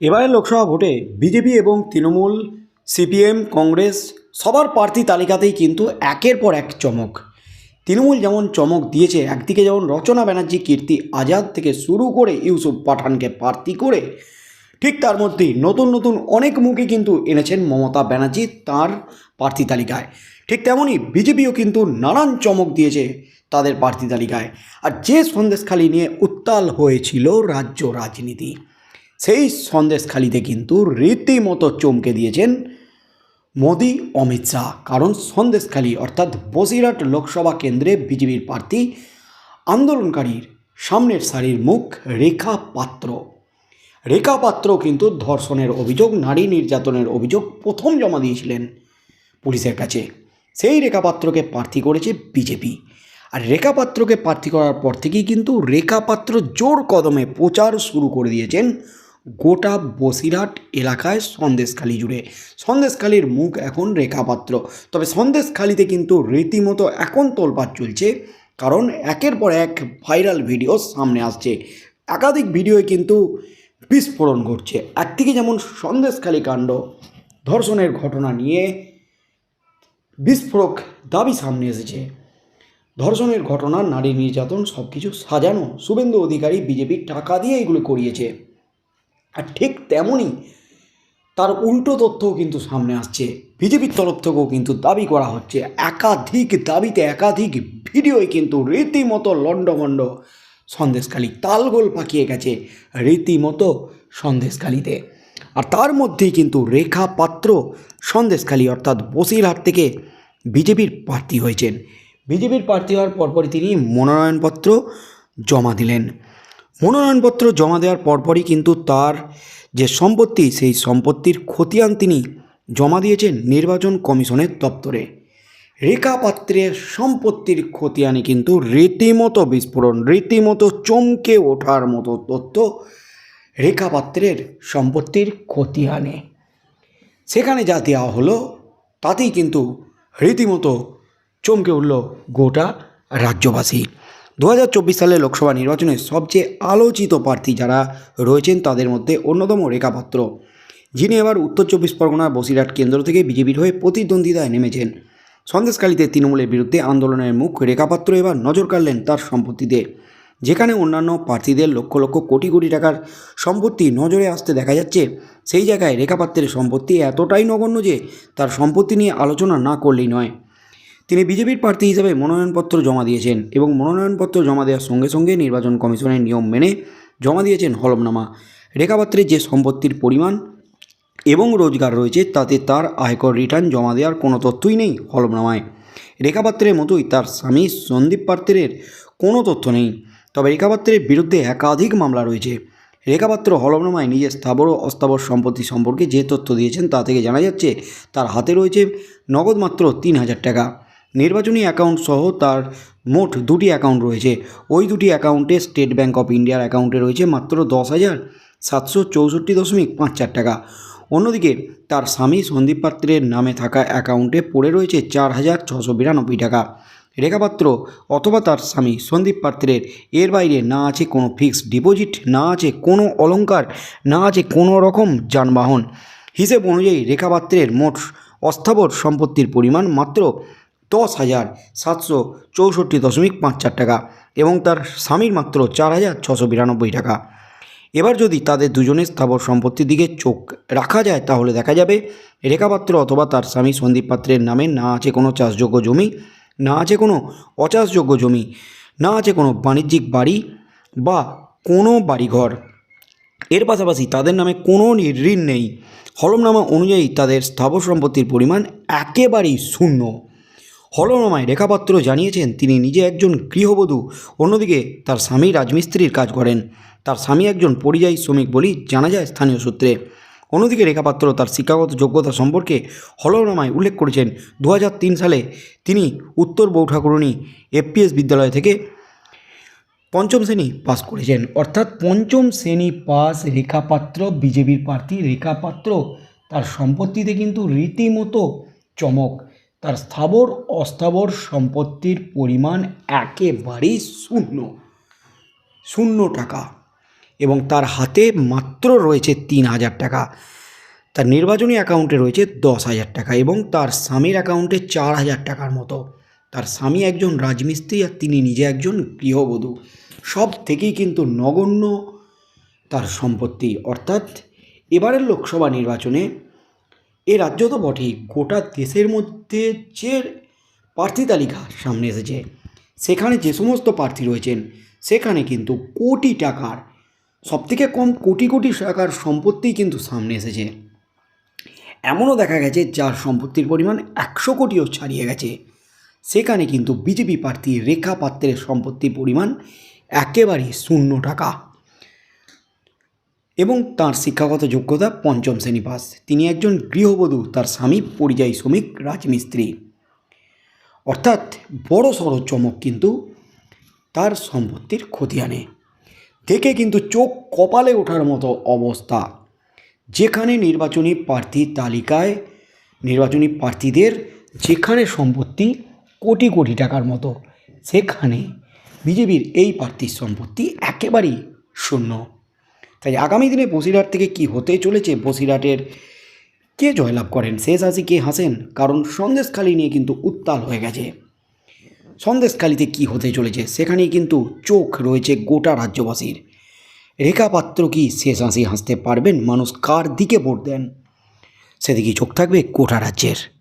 এবারে লোকসভা ভোটে বিজেপি এবং তৃণমূল, সিপিএম, কংগ্রেস সবার প্রার্থী তালিকাতেই কিন্তু একের পর এক চমক। তৃণমূল যেমন চমক দিয়েছে, একদিকে যেমন রচনা ব্যানার্জি কীর্তি আজাদ থেকে শুরু করে ইউসুফ পাঠানকে প্রার্থী করে, ঠিক তার মধ্যেই নতুন নতুন অনেক মুখে কিন্তু এনেছেন মমতা ব্যানার্জি তার প্রার্থী তালিকায়। ঠিক তেমনই বিজেপিও কিন্তু নানান চমক দিয়েছে তাদের প্রার্থী তালিকায়। আর যে সন্দেশখালি নিয়ে উত্তাল হয়েছিল রাজ্য রাজনীতি। সেই সন্দেশখালিতে কিন্তু রীতিমতো চমকে দিয়েছেন মোদি, অমিত শাহ। কারণ সন্দেশখালী অর্থাৎ বসিরহাট লোকসভা কেন্দ্রে বিজেপির প্রার্থী, আন্দোলনকারীর সামনের সারির মুখ রেখা পাত্র। রেখা পাত্র কিন্তু ধর্ষণের অভিযোগ, নারী নির্যাতনের অভিযোগ প্রথম জমা দিয়েছিলেন পুলিশের কাছে। সেই রেখা পাত্রকে প্রার্থী করেছে বিজেপি। আর রেখা পাত্রকে প্রার্থী করার পর থেকেই কিন্তু রেখা পাত্র জোর কদমে প্রচার শুরু করে দিয়েছেন গোটা বসিরহাট এলাকায় সন্দেশখালি জুড়ে। সন্দেশখালির মুখ এখন রেখাপাত্র। তবে সন্দেশখালিতে কিন্তু রীতিমতো এখন তোলপাড় চলছে, কারণ একের পর এক ভাইরাল ভিডিও সামনে আসছে। একাধিক ভিডিওয়ে কিন্তু বিস্ফোরণ ঘটছে। একদিকে যেমন সন্দেশখালী কাণ্ড, ধর্ষণের ঘটনা নিয়ে বিস্ফোরক দাবি সামনে এসেছে। ধর্ষণের ঘটনা, নারী নির্যাতন সব কিছু সাজানো। শুভেন্দু অধিকারী বিজেপির টাকা দিয়ে এগুলো করিয়েছে। আর ঠিক তেমনই তার উল্টো তথ্যও কিন্তু সামনে আসছে। বিজেপির তরফ থেকেও কিন্তু দাবি করা হচ্ছে, একাধিক দাবিতে একাধিক ভিডিওয় কিন্তু রীতিমতো লণ্ডভণ্ড সন্দেশখালী, তালগোল পাকিয়ে গেছে রীতিমতো সন্দেশখালীতে। আর তার মধ্যেই কিন্তু রেখা পাত্র সন্দেশখালী অর্থাৎ বসিরহাট থেকে বিজেপির প্রার্থী হয়েছেন। বিজেপির প্রার্থী হওয়ার পরপরই তিনি মনোনয়নপত্র জমা দিলেন। মনোনয়নপত্র জমা দেওয়ার পরপরই কিন্তু তার যে সম্পত্তি, সেই সম্পত্তির খতিয়ান তিনি জমা দিয়েছেন নির্বাচন কমিশনের দপ্তরে। রেখা পাত্রের সম্পত্তির খতিয়ানে কিন্তু রীতিমতো বিস্ফোরণ, রীতিমতো চমকে ওঠার মতো তথ্য রেখা পাত্রের সম্পত্তির খতিয়ানে। সেখানে যা দেওয়া হলো, তাতেই কিন্তু রীতিমতো চমকে উঠল গোটা রাজ্যবাসী। দু সালের লোকসভা নির্বাচনে সবচেয়ে আলোচিত প্রার্থী যারা রয়েছেন তাদের মধ্যে অন্যতম রেখাপাত্র যিনি এবার উত্তর চব্বিশ পরগনার বসিরহাট কেন্দ্র থেকে বিজেপির হয়ে প্রতিদ্বন্দ্বিতায় নেমেছেন। সন্দেশকালীতে তৃণমূলের বিরুদ্ধে আন্দোলনের মুখ রেখাপাত্র এবার নজর কাড়লেন তার সম্পত্তিতে। যেখানে অন্যান্য প্রার্থীদের লক্ষ লক্ষ কোটি কোটি টাকার সম্পত্তি নজরে আসতে দেখা যাচ্ছে, সেই জায়গায় রেখাপাত্রের সম্পত্তি এতটাই নগণ্য যে তার সম্পত্তি নিয়ে আলোচনা না করলেই নয়। তিনি বিজেপির প্রার্থী হিসেবে মনোনয়নপত্র জমা দিয়েছেন এবং মনোনয়নপত্র জমা দেওয়ার সঙ্গে সঙ্গে নির্বাচন কমিশনের নিয়ম মেনে জমা দিয়েছেন হলফনামা। রেখাপাত্রের যে সম্পত্তির পরিমাণ এবং রোজগার রয়েছে, তাতে তার আয়কর রিটার্ন জমা দেওয়ার কোনো তথ্যই নেই হলফনামায়। রেখাপাত্রের মতোই তার স্বামী সন্দীপ পাত্রের কোনো তথ্য নেই। তবে রেখাপাত্রের বিরুদ্ধে একাধিক মামলা রয়েছে। রেখাপাত্র হলফনামায় নিজের স্থাবর ও অস্থাবর সম্পত্তি সম্পর্কে যে তথ্য দিয়েছেন তা থেকে জানা যাচ্ছে, তার হাতে রয়েছে নগদ মাত্র তিন হাজার টাকা। নির্বাচনী অ্যাকাউন্ট সহ তার মোট দুটি অ্যাকাউন্ট রয়েছে। ওই দুটি অ্যাকাউন্টে স্টেট ব্যাঙ্ক অফ ইন্ডিয়ার অ্যাকাউন্টে রয়েছে মাত্র দশ হাজার সাতশো চৌষট্টি দশমিক পাঁচ চার টাকা। অন্যদিকে তার স্বামী সন্দীপ পাত্রের নামে থাকা অ্যাকাউন্টে পড়ে রয়েছে চার হাজার ছশো বিরানব্বই টাকা। রেখাপাত্র অথবা তার স্বামী সন্দীপ পাত্রের এর বাইরে না আছে কোনো ফিক্সড ডিপোজিট, না আছে কোনো অলংকার, না আছে কোনো রকম যানবাহন। হিসেব অনুযায়ী রেখাপাত্রের মোট অস্থাবর সম্পত্তির পরিমাণ মাত্র দশ হাজার সাতশো চৌষট্টি দশমিক পাঁচ চার টাকা এবং তার স্বামীর মাত্র চার হাজার ছশো বিরানব্বই টাকা। এবার যদি তাদের দুজনের স্থাবর সম্পত্তির দিকে চোখ রাখা যায়, তাহলে দেখা যাবে রেখাপাত্র অথবা তার স্বামী সন্দীপ পাত্রের নামে না আছে কোনো চাষযোগ্য জমি, না আছে কোনো অচাষযোগ্য জমি, না আছে কোনো বাণিজ্যিক বাড়ি বা কোনো বাড়িঘর। এর পাশাপাশি তাদের নামে কোনো ঋণ নেই। হলমনামা অনুযায়ী তাদের স্থাবর সম্পত্তির পরিমাণ একেবারেই শূন্য। হলনামায় রেখাপাত্র জানিয়েছেন তিনি নিজে একজন গৃহবধূ, অন্যদিকে তার স্বামী রাজমিস্ত্রির কাজ করেন। তার স্বামী একজন পরিযায়ী শ্রমিক বলেই জানা যায় স্থানীয় সূত্রে। অন্যদিকে রেখাপাত্র তার শিক্ষাগত যোগ্যতা সম্পর্কে হলনামায় উল্লেখ করেছেন দু হাজার তিন সালে তিনি উত্তর বৌঠাকুরণী এফপিএস বিদ্যালয় থেকে পঞ্চম শ্রেণি পাস করেছেন। অর্থাৎ পঞ্চম শ্রেণি পাস রেখাপাত্র বিজেপির প্রার্থী রেখাপাত্র তার সম্পত্তিতে কিন্তু রীতিমতো চমক। তার স্থাবর, অস্থাবর সম্পত্তির পরিমাণ একেবারেই শূন্য। শূন্য টাকা। এবং তার হাতে মাত্র রয়েছে তিন হাজার টাকা। তার নির্বাচনী অ্যাকাউন্টে রয়েছে দশ হাজার টাকা এবং তার স্বামীর অ্যাকাউন্টে চার হাজার টাকার মতো। তার স্বামী একজন রাজমিস্ত্রি আর তিনি নিজে একজন গৃহবধূ। সব থেকেই কিন্তু নগণ্য তার সম্পত্তি। অর্থাৎ এবারের লোকসভা নির্বাচনে এ রাজ্য তো বটেই। গোটা দেশের মধ্যে যে প্রার্থী তালিকা সামনে এসেছে, সেখানে যে সমস্ত প্রার্থী রয়েছেন, সেখানে কিন্তু কোটি টাকার, সবথেকে কম কোটি কোটি টাকার সম্পত্তি কিন্তু সামনে এসেছে। এমনও দেখা গেছে যার সম্পত্তির পরিমাণ একশো কোটিও ছাড়িয়ে গেছে। সেখানে কিন্তু বিজেপি প্রার্থী রেখা পাত্রের সম্পত্তির পরিমাণ একেবারেই শূন্য টাকা। এবং তার শিক্ষাগত যোগ্যতা পঞ্চম শ্রেণি পাস। তিনি একজন গৃহবধূ, তার স্বামী পরিযায়ী শ্রমিক, রাজমিস্ত্রি। অর্থাৎ বড় সড়ো চমক কিন্তু তার সম্পত্তির খতিয়ানে। দেখে কিন্তু চোখ কপালে ওঠার মতো অবস্থা। যেখানে নির্বাচনী প্রার্থী তালিকায়, নির্বাচনী প্রার্থীদের যেখানে সম্পত্তি কোটি কোটি টাকার মতো, সেখানে বিজেপির এই প্রার্থীর সম্পত্তি একেবারেই শূন্য। তাই আগামী দিনে বসিরহাট থেকে কি হতে চলেছে বসিরহাটের? কে জয়লাভ করেন? শেষ হাসি কে হাসেন? কারণ সন্দেশখালি নিয়ে কিন্তু উত্তাল হয়ে গেছে। সন্দেশখালিতে কি হতে চলেছে? সেখানেই কিন্তু চোখ রয়েছে গোটা রাজ্যবাসীর। রেখা পাত্র কি শেষ হাসি হাসতে পারবেন? মানুষ কার দিকে ভোট দেন? সেদিকেই চোখ থাকবে গোটা রাজ্যের।